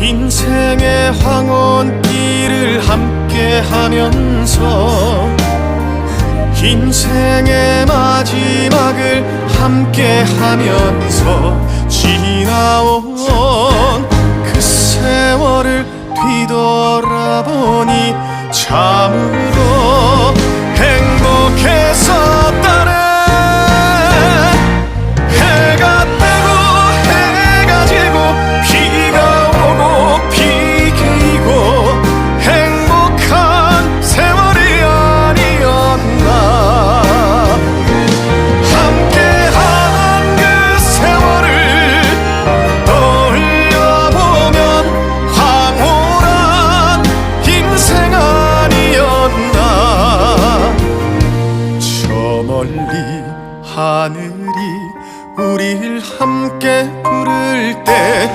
인생의 황혼길을 함께 하면서 인생의 마지막을 함께 하면서 지나온 그 세월을 뒤돌아보니 참으로 하늘이 우리를 함께 부를 때